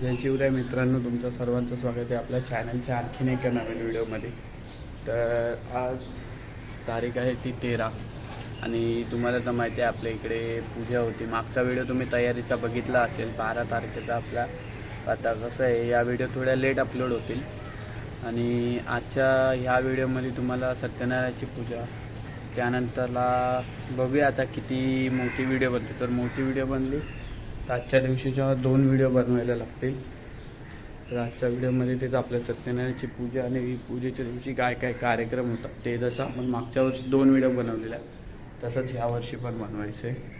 जय शिवराय मित्रांनो तुमचं सर्वांचं स्वागत आहे आपल्या चॅनलच्या आणखीन एका नवीन व्हिडिओमध्ये तर आज तारीख आहे ती तेरा. आणि तुम्हाला तर माहिती आहे आपल्या इकडे पूजा होती. मागचा व्हिडिओ तुम्ही तयारीचा बघितला असेल बारा तारखेचा आपला. आता कसं आहे या व्हिडिओ थोड्या लेट अपलोड होतील. आणि आजच्या ह्या व्हिडिओमध्ये तुम्हाला सत्यनारायणाची पूजा. त्यानंतरला बघूया आता किती मोठी व्हिडिओ बनते तर मोठी व्हिडिओ बनली तर आजच्या दिवशीच्या दोन व्हिडिओ बनवायला लागतील तर आजच्या व्हिडिओमध्ये तेच आपल्या सत्यनारायणाची पूजा आणि पूजेच्या दिवशी काय काय कार्यक्रम होतात ते जसं आपण मागच्या वर्षी दोन व्हिडिओ बनवलेल्या तसंच ह्या वर्षी पण बनवायचं. आहे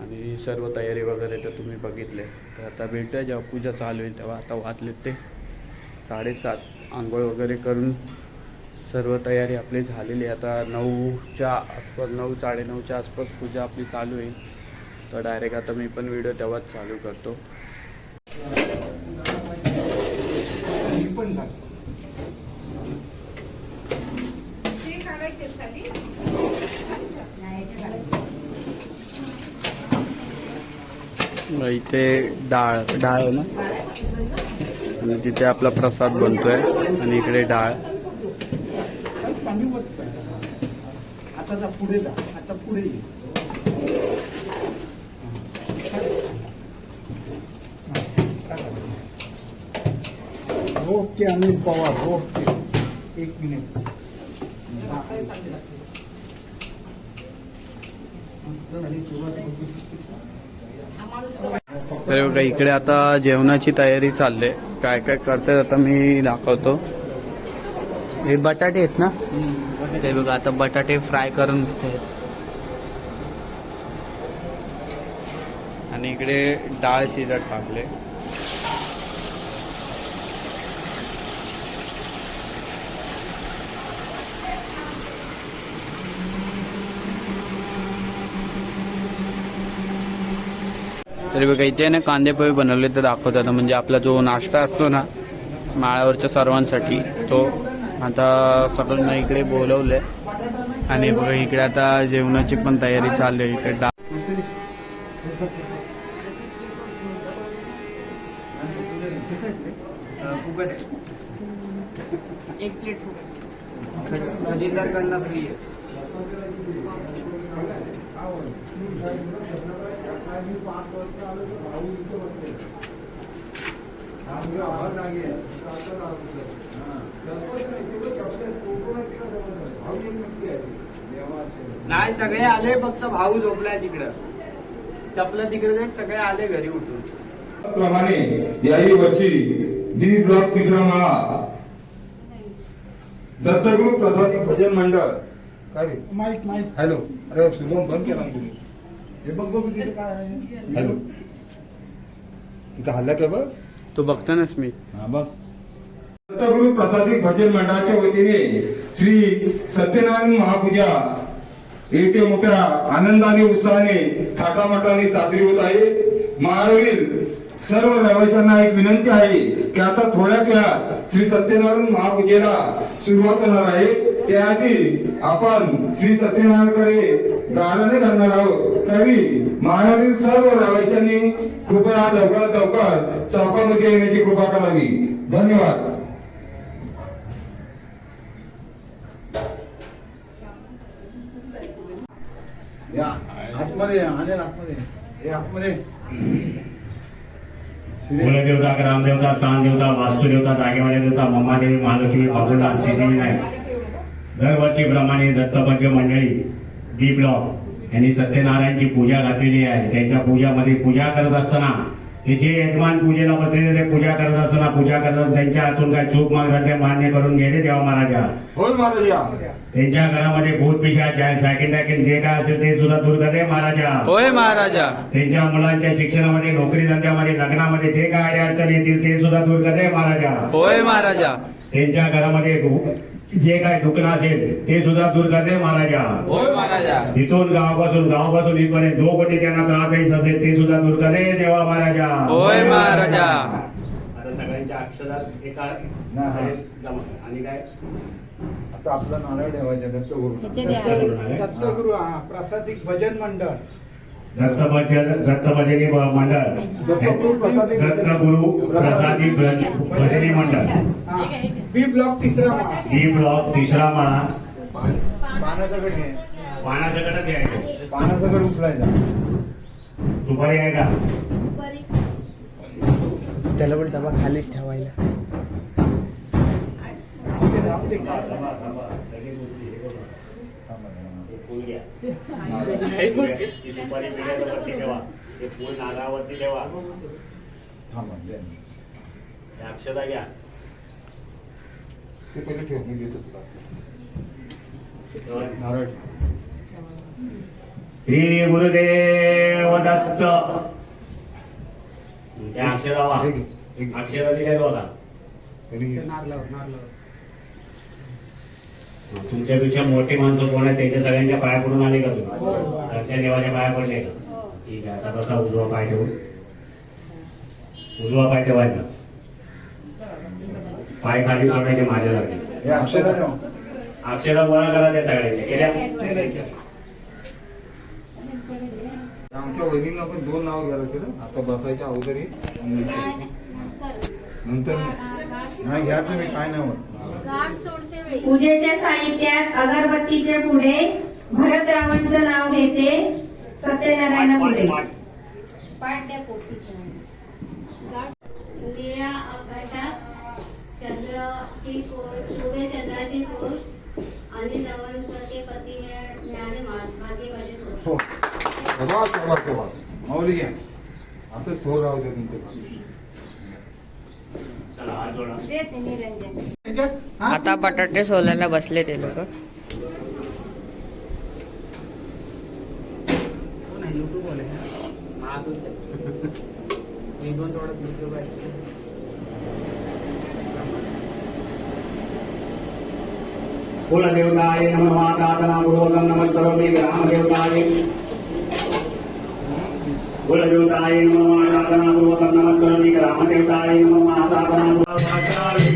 आणि सर्व तयारी वगैरे तर तुम्ही बघितले. तर आता भेटूया जेव्हा पूजा चालू होईल तेव्हा आता वाचलेत ते साडेसात. आंघोळ वगैरे करून सर्व तयारी आपली झालेली आता नऊच्या आसपास नऊ साडेनऊच्या आसपास पूजा आपली चालू होईल. तर डायरेक्ट आता मी पण व्हिडिओ तेव्हाच चालू करतो. इथे डाळ डाळ आहे ना? आणि तिथे आपला प्रसाद बनतोय आणि इकडे डाळ. आता पुढे जा. आता पुढे ओके अनिल पवार ओके एक मिनिट. अरे बघा इकडे आता जेवणाची तयारी चालली आहे. काय काय करतात आता मी दाखवतो. हे बटाटे आहेत ना? ते बघा आता बटाटे फ्राय करून आणि इकडे डाळ शिजत टाकले. तरी बघा इथे ना कांदे पोहे बनवले तर दाखवतात म्हणजे आपला जो नाश्ता असतो ना माळावरच्या सर्वांसाठी तो आता सगळ्यांना इकडे बोलवलंय. आणि बघा इकडे आता जेवणाची पण तयारी चालली आहे. इकडे नाही सगळे आले फक्त भाऊ झोपलाय तिकडं. चपला तिकडे जाईल सगळे आले घरी उठून. प्रमाणे याही वर्षी डी ब्लॉक तिसरा महा दत्तगुरु प्रसाद भजन मंडळ. काय माईक माईक. हॅलो. अरे शुभम बंद केला ना तुम्ही. हे बघ बघ तिथे काय आहे. हल्ला काय बघ तो बघतानाच मी. हा बघ. दत्तगुरु प्रसादिक भजन मंडळाच्या वतीने श्री सत्यनारायण महापूजा येथे मोठ्या आनंदाने उत्साहाने थाटामाटाने साजरी होत आहे. महारावरील सर्व रहिवाशांना एक विनंती आहे की आता थोड्याच वेळात श्री सत्यनारायण महापूजेला सुरुवात होणार आहे. त्याआधी आपण श्री सत्यनारायणकडे गाण्याने करणार आहोत. तरी महारावरील सर्व रहिवाशांनी कृपया लवकरात लवकर चौकामध्ये येण्याची कृपा करावी. धन्यवाद. या आतमध्ये या, आले आतमध्ये. हे आतमध्ये. श्री- कुलदेवता ग्रामदेवता तानदेवता वास्तुदेवता जागेवाडी देवता मम्मादेवी महालक्ष्मी बाबूलाल सिद्धिविनायक दरवर्षीप्रमाणे दत्तपंच मंडळी डी ब्लॉक यांनी सत्यनारायणची पूजा घातलेली आहे. त्यांच्या पूजामध्ये पूजा करत असताना ते जे यजमान पूजेला बसलेले ते पूजा करत असताना पूजा करत त्यांच्या हातून काय चूक मागतात ते मान्य करून गेले देवा महाराजा? होय महाराजा. त्यांच्या घरामध्ये भूत पिशाच सॅकिन टॅकिन जे काय असेल ते सुद्धा दूर करते महाराजा. होय महाराजा. त्यांच्या मुलांच्या शिक्षणामध्ये नोकरी धंद्यामध्ये लग्नामध्ये जे काय अडचण येतील ते सुद्धा दूर करते महाराजा. होय महाराजा. त्यांच्या घरामध्ये जे काय दुखणं असेल ते सुद्धा दूर करते महाराजा. इथून गावापासून गावापासून इथपर्यंत जो कोणी त्यांना त्रास द्यायच असेल ते सुद्धा दूर करते देवा महाराजा. होय महाराजा. आता सगळ्यांच्या अक्षरात एका. आणि काय? आता आपला नारळ ठेवायचा दत्तगुरु. दत्तगुरु हा प्रसादिक भजन मंडळ. दत्तभजन दत्तभजनी मंडळ दत्तगुरु प्रसादी भजनी मंडळ. बी ब्लॉक तिसरा. ही ब्लॉक तिसरा पाण्यासकटच यायचं उचलायचा. दुपारी आहे का? त्याला पण डबा खालीच ठेवायला सुपारी पिढ्यावरती ठेवा. ते फूल नागावरती ठेवा. त्या अक्षता घ्या. ते पहिले ठेव मी देतो तुला. नारळ. श्री गुरुदेव दत्त. त्या वा. घे. अक्षरा दिल्या घे. तुमच्यापेक्षा मोठी माणसं कोण आहे त्याच्या सगळ्यांच्या पाया पडून आले का तुम्ही? घरच्या देवाच्या पाया पडले का? ठीक आहे आता कसा उजवा पाय ठेवून. उजवा पाय ठेवायचा पाय खाली सोडायचे माझ्यासारखे हे अक्षरा ठेवा. अक्षरा गोळा करा त्या सगळ्यांच्या. केल्या? आमच्या वहिनींना पण दोन नाव घ्यायला केलं आता बसायच्या अगोदरही आणि नंतर नाही घ्या तुम्ही काय नाही होत पूजेच्या साहित्यात अगरबत्तीचे पुढे भरतरावांचं नाव घेते सत्यनारायण पुढे. निळ्या आकाशात चंद्राची कोर शुभे चंद्राची कोर आणि जवळसारखे पती मिळा- मिळाले. हो. घ्या असं थोर राहू दे तुमचं चला हात जोडा देते निरंजन आता बटाटे सोलायला बसले ते लोक. कुलदेवताय नम मातातना पूर्वकं नमस्करोमि ग्रामदेवताय कुलदेवताय नमः मातातना पूर्वकं नमस्करोमि ग्रामदेवताय नमः मातातना गावती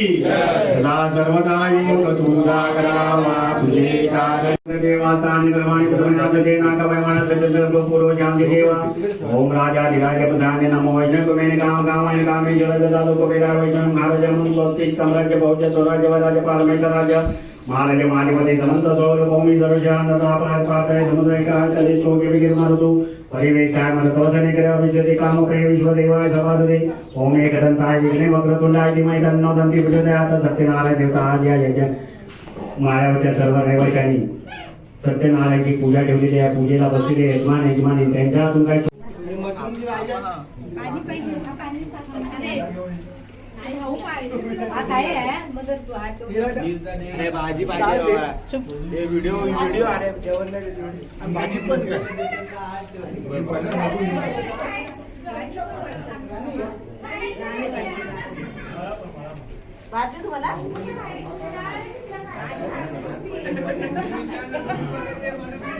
सदा सर्वदा युग तुझा करावा तुझे कारण देवाचा आणि धर्माने पुत्रजाते नागवय मानस सर्व पूर्वजाम देवा। ओम राजा धिराज प्रधान नमो वैजन कुमेन काम कामाय कामे जलद दालो कुबेरा वैजन महाराज स्वस्तिक साम्राज्य भौज्य स्वराज्य वराज्य पारमेंद्र राज्य। महाराज महाधिपती समंत सौर भूमी सर्वशांत अपराध पात्र समुद्र एकाश कले शोके परिवेश काय परिवेशाय मनतोधने करे विजयते काम प्रिय विश्वदेवाय सभादते ओम एक दंताय विघ्ने वक्रतुंडाय धीमहि तन्नो दंती प्रचोदयात् सत्यनारायण देवता आज या यज्ञ मायावरच्या सर्व रहिवाशांनी सत्यनारायणची पूजा ठेवलेली आहे पूजेला बसलेले यजमान यजमानी त्यांच्या हातून काय भाजी पाहिजे व्हिडिओ व्हिडिओ अरे जेवण नाही भाजी पण तिकडे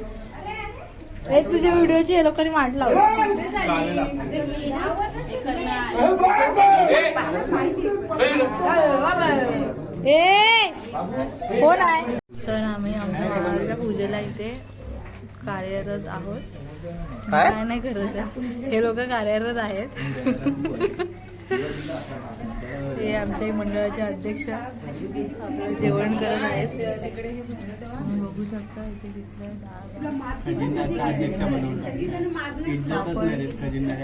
हे तुझ्या व्हिडिओची हे लोकांनी वाट लावली. ए कोण आहे? तर आम्ही आमच्या पूजेला इथे कार्यरत आहोत. काय नाही करत आहे. हे लोक कार्यरत आहेत. हे आमच्या मंडळाचे अध्यक्ष आपलं जेवण करत आहेत. तुम्ही बघू शकता इथे तिथलं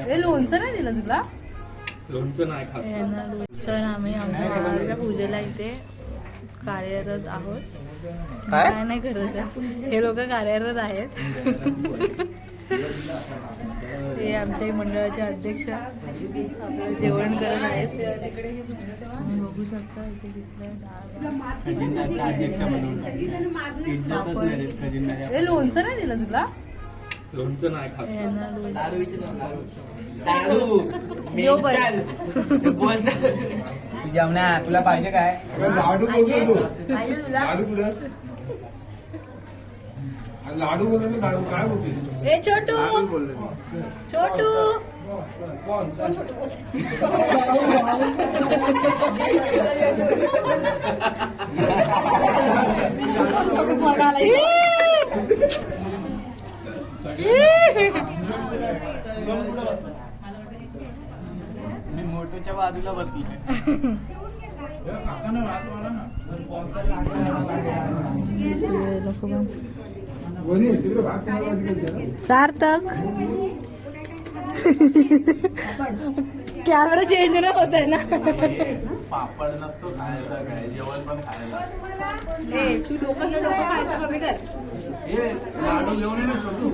हे लोणचं नाही दिलं तुला? लोणचं नाही तर आम्ही आमच्या गावाच्या पूजेला इथे कार्यरत आहोत. काय नाही करत आहे. हे लोक कार्यरत आहेत. हे आमच्या मंडळाचे अध्यक्ष आपलं जेवण करत आहेत. बघू शकता इथे हे लोणचं नाही दिलं तुला? लोणचं नाही खात. जेवणा तुला पाहिजे काय? लाडू लाडू कुठं लाडू बोलतो ना लाडू काय बोलते? ए छोटू! छोटू! मी मोठूच्या बाजूला बसली. खायला तिकडे सार्थक. कॅमेरा चेंज नाही होत आहे ना. पापड नसतो खायचा काय? जेवण पण खायला. ए तू लोकांना लोक खायचं कमी कर. हे लाडू घेऊन ये ना छोटू.